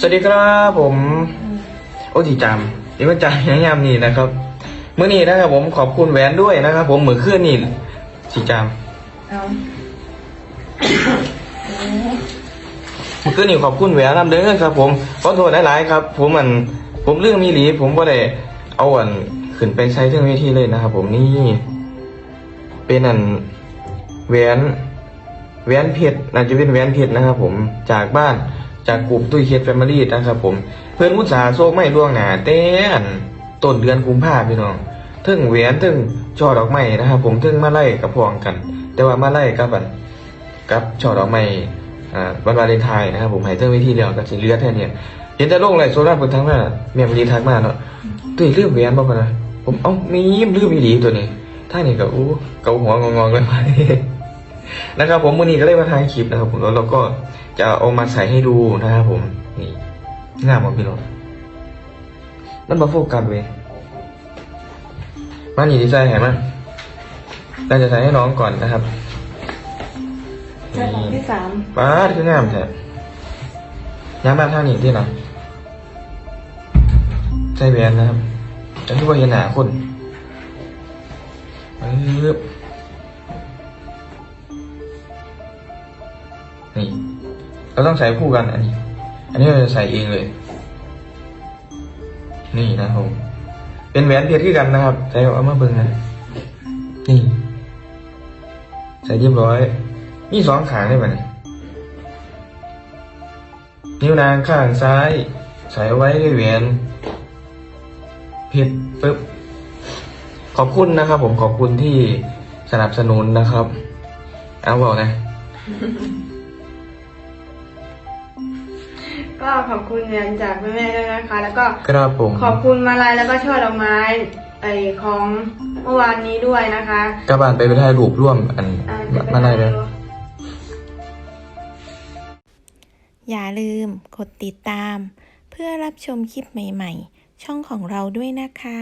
สวัสดีครับผม โอ้ดีจามนี่ก็จามยามนี้นะครับเมื่อนี้นะครับผมขอบคุณแหวนด้วยนะครับ ผมมือเคลื่อนนี่สีจามเอามือเคลื่อนนี่ขอบคุณแหวนนำเด้อครับ ผมขอโทษหลายๆครับ ผมมันผมเรื่องมีหลี ผมก็ได้เอาอันขึ้นไปใช้เครื่องเวทีเลยนะครับ ผมนี่เป็นอันแหวนแหวนเพชรน่าจะเป็นแหวนเพชรนะครับ ผมจากบ้าน จากกลุ่มตุ้ยเคสแฟมิลี่นะครับผม เพื่อนอุตสาห์โซกไม่ล่วงหนาแต่อันต้นเดือนกุมภาพี่น้องถึงแหวนถึงช่อดอกไม้นะครับผมถึงมาไล่กับพวงกัน แต่ว่ามาไล่กับอันกับช่อดอกไม้อ่าวันวาเลนไทน์นะครับผมห้เทิงวิธีเดียวกับสิเลือดแค่เนี้ยเห็นแต่โลกไรโซล่าบนทั้งหน้าแม่มดีทักมาเนาะตุ้ยลืมแหวียนบ่พอนะผมเอ้ามีลืมอีหลีตัวนี้ท่านี่ก็อู้เกาหัวงองๆเลยมา นะครับผมวันนี้ก็เลยมาถ่ายคลิปนะครับผมแล้วเราก็จะเอามาใส่ให้ดูนะครับผมนี่งามกว่าพี่น้องนั่นมาโฟกัสเว้ยมาหนีดีไซน์ไหนมาเราจะใส่ให้น้องก่อนนะครับจะตอนที่สามป้าดคืองามแท้ย้ำมาท่านี้ที่ไหนใส่แหวนนะครับจะที่ว่าเห็นหนาคนปึ๊บ เราต้องใส่คู่กันอันนี้ อันนี้เราจะใส่เองเลย นี่นะครับผมเป็นแหวนเพชรที่กันนะครับ ใส่เอามาเบิ่งนะนี่ใส่เรียบร้อย มีสองขางได้ไหมนิ้วนางข้างซ้าย ใส่ไว้ด้วยแหวนเพชรปึ๊บขอบคุณนะครับ ผมขอบคุณที่สนับสนุนนะครับ เอาบอกนะ ก็ขอบคุณเงินจากแม่ๆด้วยนะคะ แล้วก็ครับผม ขอบคุณมาลัยแล้วก็ช่อดอกไม้ ไอของเมื่อวานนี้ด้วยนะคะกลับบ้านไปไปถ่ายรูปร่วมอันอ่าจะปมาได้เลย อย่าลืมกดติดตาม เพื่อรับชมคลิปใหม่ ๆ ช่องของเราด้วยนะคะ